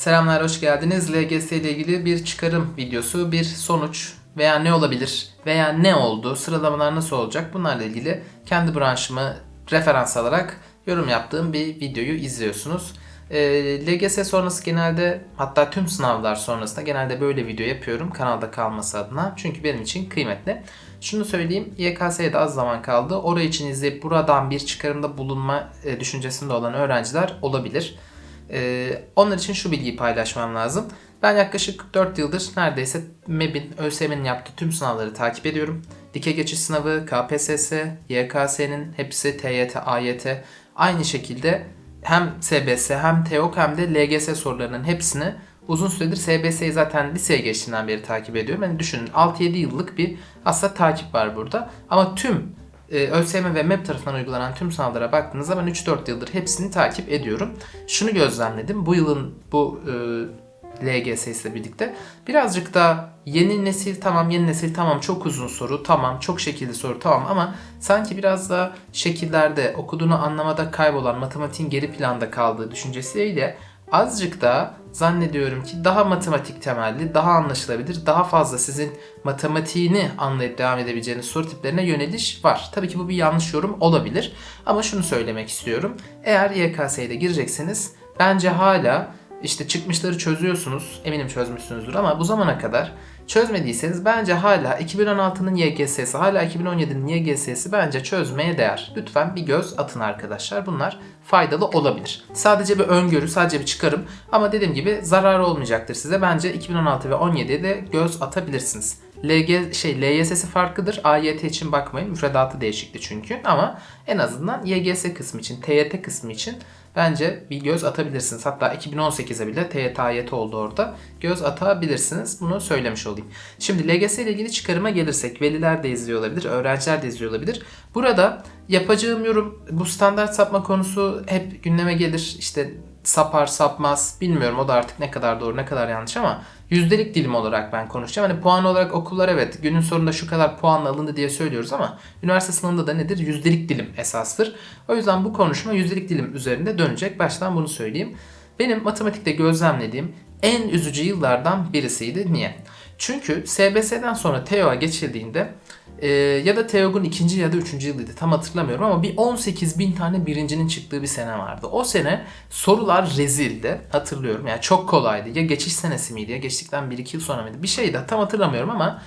Selamlar, hoş geldiniz. LGS ile ilgili bir çıkarım videosu, bir sonuç veya ne olabilir veya ne oldu, sıralamalar nasıl olacak bunlarla ilgili kendi branşımı referans alarak yorum yaptığım bir videoyu izliyorsunuz. Ee, LGS sonrası genelde hatta tüm sınavlar sonrasında genelde böyle video yapıyorum kanalda kalması adına. Çünkü benim için kıymetli. Şunu söyleyeyim YKS'ye de az zaman kaldı. Orayı için izleyip buradan bir çıkarımda bulunma e, düşüncesinde olan öğrenciler olabilir. Ee, onlar için şu bilgiyi paylaşmam lazım. Ben yaklaşık 4 yıldır neredeyse MEB'in, ÖSYM'nin yaptığı tüm sınavları takip ediyorum. Dike geçiş sınavı, KPSS, YKS'nin hepsi TYT, AYT aynı şekilde hem SBS hem TEOK hem de LGS sorularının hepsini uzun süredir SBS'yi zaten liseye geçtiğinden beri takip ediyorum. Yani düşünün 6-7 yıllık bir aslında takip var burada. Ama tüm e, ÖSYM ve MEP tarafından uygulanan tüm sınavlara baktığınızda ben 3-4 yıldır hepsini takip ediyorum. Şunu gözlemledim. Bu yılın bu e, LGS ile birlikte birazcık da yeni nesil tamam yeni nesil tamam çok uzun soru tamam çok şekilli soru tamam ama sanki biraz da şekillerde okuduğunu anlamada kaybolan matematiğin geri planda kaldığı düşüncesiyle azıcık da zannediyorum ki daha matematik temelli, daha anlaşılabilir, daha fazla sizin matematiğini anlayıp devam edebileceğiniz soru tiplerine yöneliş var. Tabii ki bu bir yanlış yorum olabilir ama şunu söylemek istiyorum. Eğer YKS'ye de girecekseniz bence hala işte çıkmışları çözüyorsunuz. Eminim çözmüşsünüzdür ama bu zamana kadar çözmediyseniz bence hala 2016'nın YGS'si, hala 2017'nin YGS'si bence çözmeye değer. Lütfen bir göz atın arkadaşlar. Bunlar faydalı olabilir. Sadece bir öngörü, sadece bir çıkarım ama dediğim gibi zararı olmayacaktır size. Bence 2016 ve 17'ye de göz atabilirsiniz. LG şey LYS'si farklıdır. AYT için bakmayın. Müfredatı değişikti çünkü. Ama en azından YGS kısmı için, TYT kısmı için bence bir göz atabilirsiniz. Hatta 2018'e bile TYT oldu orada. Göz atabilirsiniz. Bunu söylemiş olayım. Şimdi LGS ile ilgili çıkarıma gelirsek veliler de izliyor olabilir, öğrenciler de izliyor olabilir. Burada yapacağım yorum bu standart sapma konusu hep gündeme gelir. İşte sapar sapmaz bilmiyorum o da artık ne kadar doğru ne kadar yanlış ama yüzdelik dilim olarak ben konuşacağım. Hani puan olarak okullar evet günün sonunda şu kadar puanla alındı diye söylüyoruz ama üniversite sınavında da nedir? Yüzdelik dilim esastır. O yüzden bu konuşma yüzdelik dilim üzerinde dönecek. Baştan bunu söyleyeyim. Benim matematikte gözlemlediğim en üzücü yıllardan birisiydi. Niye? Çünkü SBS'den sonra TEO'a geçildiğinde e, ya da TEOG'un ikinci ya da üçüncü yılıydı tam hatırlamıyorum ama bir 18 bin tane birincinin çıktığı bir sene vardı. O sene sorular rezildi hatırlıyorum yani çok kolaydı ya geçiş senesi miydi ya geçtikten 1-2 yıl sonra mıydı bir şeydi tam hatırlamıyorum ama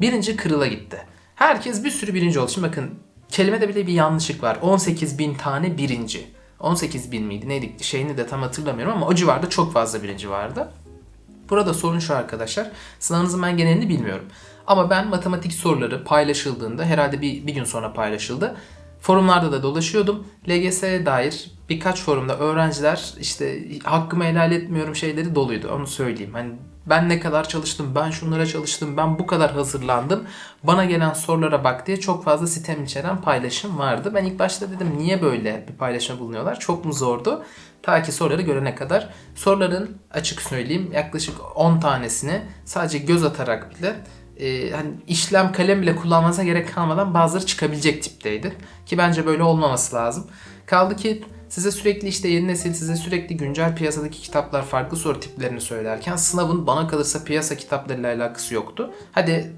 birinci kırıla gitti. Herkes bir sürü birinci oldu. Bakın kelimede bile bir yanlışlık var 18 bin tane birinci. 18 bin miydi neydi şeyini de tam hatırlamıyorum ama o civarda çok fazla birinci vardı. Burada sorun şu arkadaşlar. Sınavınızın ben genelini bilmiyorum. Ama ben matematik soruları paylaşıldığında herhalde bir, bir gün sonra paylaşıldı. Forumlarda da dolaşıyordum. LGS'ye dair birkaç forumda öğrenciler işte hakkımı helal etmiyorum şeyleri doluydu. Onu söyleyeyim. Hani ben ne kadar çalıştım, ben şunlara çalıştım, ben bu kadar hazırlandım. Bana gelen sorulara bak diye çok fazla sitem içeren paylaşım vardı. Ben ilk başta dedim niye böyle bir paylaşım bulunuyorlar? Çok mu zordu? Ta ki soruları görene kadar. Soruların açık söyleyeyim yaklaşık 10 tanesini sadece göz atarak bile e, hani işlem kalem bile kullanmanıza gerek kalmadan bazıları çıkabilecek tipteydi. Ki bence böyle olmaması lazım. Kaldı ki size sürekli işte yeni nesil size sürekli güncel piyasadaki kitaplar farklı soru tiplerini söylerken sınavın bana kalırsa piyasa kitaplarıyla alakası yoktu. Hadi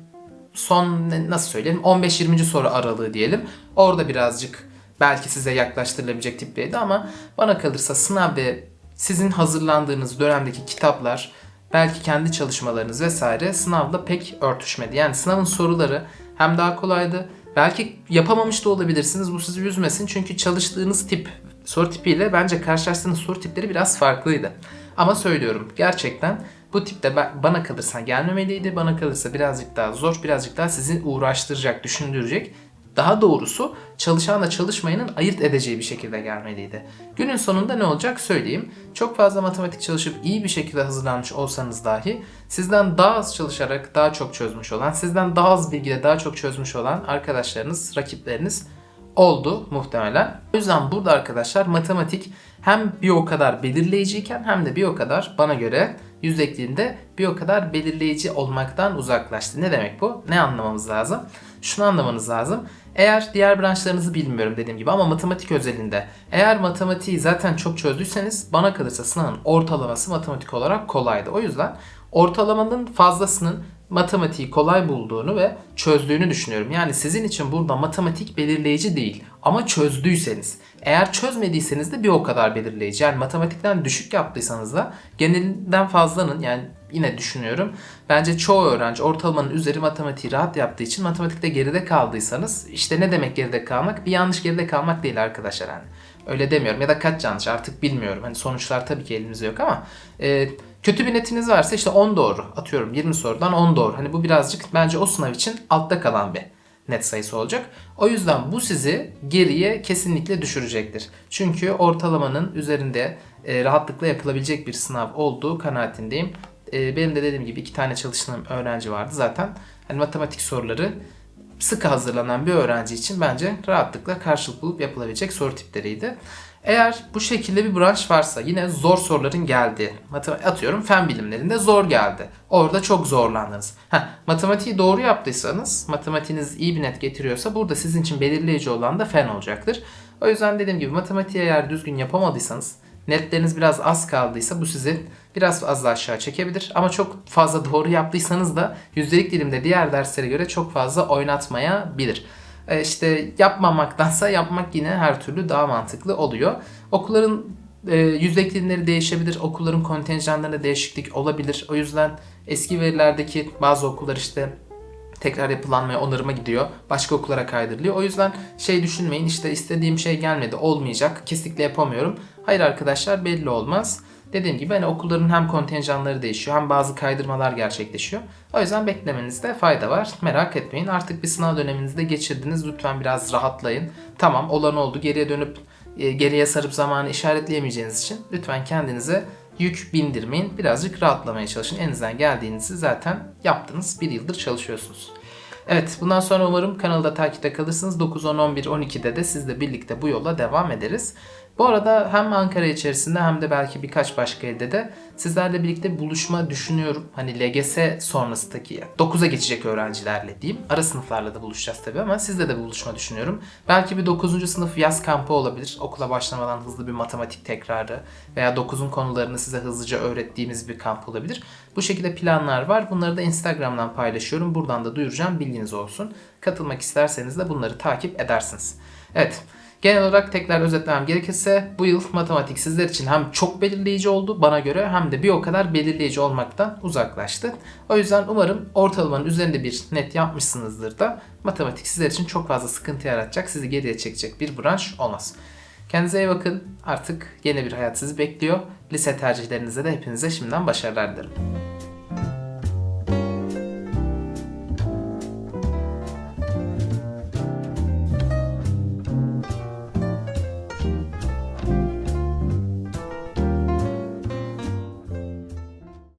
son nasıl söyleyelim 15-20. soru aralığı diyelim. Orada birazcık belki size yaklaştırılabilecek tipteydi ama bana kalırsa sınav ve sizin hazırlandığınız dönemdeki kitaplar belki kendi çalışmalarınız vesaire sınavla pek örtüşmedi. Yani sınavın soruları hem daha kolaydı belki yapamamış da olabilirsiniz bu sizi üzmesin çünkü çalıştığınız tip soru tipiyle bence karşılaştığınız soru tipleri biraz farklıydı. Ama söylüyorum gerçekten bu tipte bana kalırsa gelmemeliydi. Bana kalırsa birazcık daha zor, birazcık daha sizi uğraştıracak, düşündürecek daha doğrusu çalışanla çalışmayanın ayırt edeceği bir şekilde gelmeliydi. Günün sonunda ne olacak söyleyeyim. Çok fazla matematik çalışıp iyi bir şekilde hazırlanmış olsanız dahi sizden daha az çalışarak daha çok çözmüş olan, sizden daha az bilgiyle daha çok çözmüş olan arkadaşlarınız, rakipleriniz oldu muhtemelen. O yüzden burada arkadaşlar matematik hem bir o kadar belirleyiciyken hem de bir o kadar bana göre yüzdekliğinde bir o kadar belirleyici olmaktan uzaklaştı. Ne demek bu? Ne anlamamız lazım? Şunu anlamanız lazım. Eğer diğer branşlarınızı bilmiyorum dediğim gibi ama matematik özelinde eğer matematiği zaten çok çözdüyseniz bana kalırsa sınavın ortalaması matematik olarak kolaydı. O yüzden ortalamanın fazlasının matematiği kolay bulduğunu ve çözdüğünü düşünüyorum. Yani sizin için burada matematik belirleyici değil ama çözdüyseniz. Eğer çözmediyseniz de bir o kadar belirleyici. Yani matematikten düşük yaptıysanız da genelinden fazlanın yani yine düşünüyorum. Bence çoğu öğrenci ortalamanın üzeri matematiği rahat yaptığı için matematikte geride kaldıysanız işte ne demek geride kalmak? Bir yanlış geride kalmak değil arkadaşlar hani. Öyle demiyorum ya da kaç yanlış artık bilmiyorum. Hani sonuçlar tabii ki elimizde yok ama e, kötü bir netiniz varsa işte 10 doğru atıyorum 20 sorudan 10 doğru. Hani bu birazcık bence o sınav için altta kalan bir net sayısı olacak. O yüzden bu sizi geriye kesinlikle düşürecektir. Çünkü ortalamanın üzerinde e, rahatlıkla yapılabilecek bir sınav olduğu kanaatindeyim. E, benim de dediğim gibi iki tane çalıştığım öğrenci vardı zaten. Hani matematik soruları sıkı hazırlanan bir öğrenci için bence rahatlıkla karşılık bulup yapılabilecek soru tipleriydi. Eğer bu şekilde bir branş varsa yine zor soruların geldiği, matematik atıyorum fen bilimlerinde zor geldi. Orada çok zorlandınız. Heh, matematiği doğru yaptıysanız, matematiğiniz iyi bir net getiriyorsa burada sizin için belirleyici olan da fen olacaktır. O yüzden dediğim gibi matematiği eğer düzgün yapamadıysanız, netleriniz biraz az kaldıysa bu sizi biraz fazla aşağı çekebilir. Ama çok fazla doğru yaptıysanız da yüzdelik dilimde diğer derslere göre çok fazla oynatmayabilir. E, işte yapmamaktansa yapmak yine her türlü daha mantıklı oluyor. Okulların e, yüzdelik dilimleri değişebilir. Okulların kontenjanlarında değişiklik olabilir. O yüzden eski verilerdeki bazı okullar işte tekrar yapılanmaya, onarıma gidiyor. Başka okullara kaydırılıyor. O yüzden şey düşünmeyin işte istediğim şey gelmedi, olmayacak, kesinlikle yapamıyorum. Hayır arkadaşlar belli olmaz. Dediğim gibi hani okulların hem kontenjanları değişiyor hem bazı kaydırmalar gerçekleşiyor. O yüzden beklemenizde fayda var. Merak etmeyin. Artık bir sınav döneminizde geçirdiniz. Lütfen biraz rahatlayın. Tamam olan oldu. Geriye dönüp e, geriye sarıp zamanı işaretleyemeyeceğiniz için lütfen kendinize yük bindirmeyin. Birazcık rahatlamaya çalışın. Elinizden geldiğinizi zaten yaptınız. Bir yıldır çalışıyorsunuz. Evet bundan sonra umarım kanalda takipte kalırsınız. 9, 10, 11, 12'de de sizle birlikte bu yola devam ederiz. Bu arada hem Ankara içerisinde hem de belki birkaç başka ilde de sizlerle birlikte buluşma düşünüyorum. Hani LGS sonrasındaki 9'a geçecek öğrencilerle diyeyim. Ara sınıflarla da buluşacağız tabii ama sizle de buluşma düşünüyorum. Belki bir 9. sınıf yaz kampı olabilir. Okula başlamadan hızlı bir matematik tekrarı veya 9'un konularını size hızlıca öğrettiğimiz bir kamp olabilir. Bu şekilde planlar var. Bunları da Instagram'dan paylaşıyorum. Buradan da duyuracağım. Bilginiz olsun. Katılmak isterseniz de bunları takip edersiniz. Evet. Genel olarak tekrar özetlemem gerekirse bu yıl matematik sizler için hem çok belirleyici oldu bana göre hem de bir o kadar belirleyici olmaktan uzaklaştı. O yüzden umarım ortalamanın üzerinde bir net yapmışsınızdır da matematik sizler için çok fazla sıkıntı yaratacak, sizi geriye çekecek bir branş olmaz. Kendinize iyi bakın. Artık yeni bir hayat sizi bekliyor. Lise tercihlerinize de hepinize şimdiden başarılar dilerim.